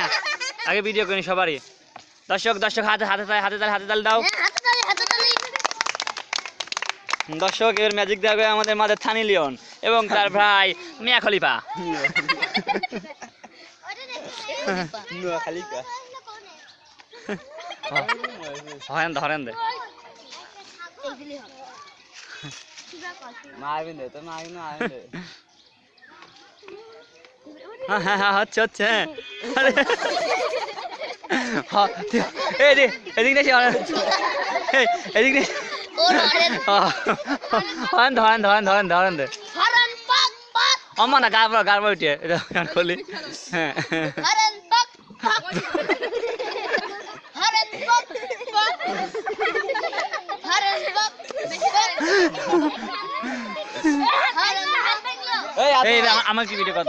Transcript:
না। আগে ভিডিও করি সবারই। দর্শক দর্শক হাতে হাতে তালে হাতে তালে হাতে তালে দাও। তালি দর্শক এর ম্যাজিক দেবে আমাদের মাঝে থানি লিওন এবং তার ভাই মিয়া খলিফা। হরেন দে হরেন দে। মারবেন দে তো মারবেন মারবেন দে হ্যাঁ হ্যাঁ হ্যাঁ হচ্ছে হচ্ছে হ্যাঁ। আরে। ঠিক- এদিক দেখি এদিক দেখি হরেন হরেন ধরেন ধরেন ধরেন ধরেন দে। না উঠে গান করলি। হ্যাঁ। এই আমার কি ভিডিও কত